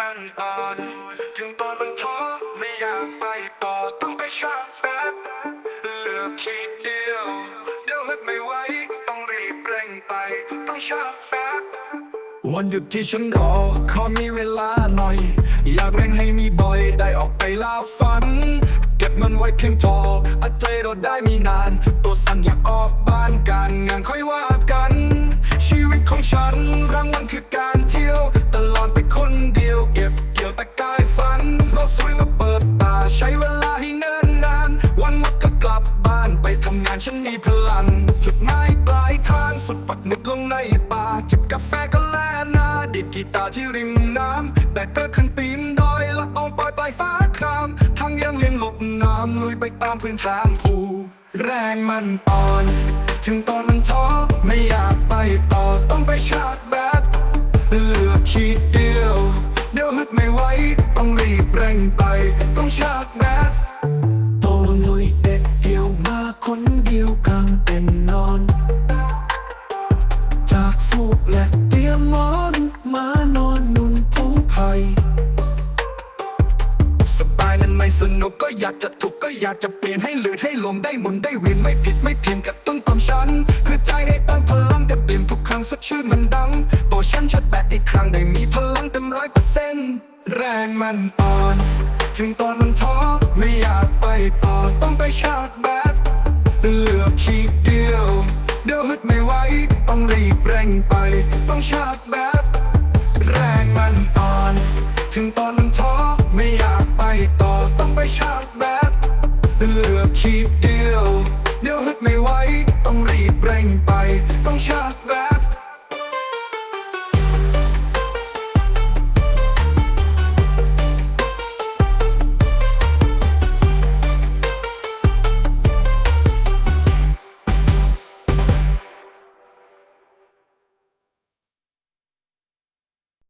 มันอ่อนถึงตอนมันท้อไม่อยากไปต่อต้องไปชาร์จแบตเหลือขีดเดียว เดี๋ยวฮึดไม่ไหวต้องรีบเร่งไป ต้องชาร์จแบตวันหยุดที่ฉันรอขอมีเวลาหน่อย อยากเร่งให้มีบ่อยได้ออกไปล่าฝัน เก็บมันไว้เพียงพออดใจเราได้มีนาน ตัวสั่นอยากออกบ้านการงานค่อยว่ากัน ชีวิตของฉัน ฉันมีพลัง จุดหมายปลายทางสุดปักหมุดลงในป่าจิบกาแฟก็แลนาดิดกีตาร์ที่ริมน้ำ แต่เกิดขึ้นปีนดอยละอองปล่อยปลายฟ้าครามทางยังเลียงหลบน้ำลุยไปตามพื้นทางภูแรงมันอ่อน ถึงตอนมันท้อไม่อยากไปต่อต้องไปชาร์จแบตเหลือขีดเดียว เดี๋ยวฮึดไม่ไหวต้องรีบเร่งไป ต้องชาร์จแบต คนเดียวกลางเต็นนอน จากฟูกและเตียงหมอนมานอนนุ่นพงไพสบายนั้นไม่สนุกก็อยากจะถูกก็อยากจะเปลี่ยนให้ลื่นให้ลมได้หมุนได้เวียนไม่ผิดไม่เพียงกับต้นตอมฉัน คือใจได้ตั้งพลังแต่เปลี่ยนทุกครั้งสดชื่นมันดังตัวฉันชัดแบตอีกครั้งได้มีพลังเต็มร้อยเปอร์เซ็นต์แรงมันอ่อน ถึงตอนมันท้อไม่อยากไปต่อต้องไปชาร์จแบ เลือกขีดเดียว เดี๋ยวฮึดไม่ไหวต้องรีบเร่งไป ต้องชาร์จแบตแรงมันอ่อน ถึงตอนมันท้อไม่อยากไปต่อต้องไปชาร์จแบตเลือกขีดเดียว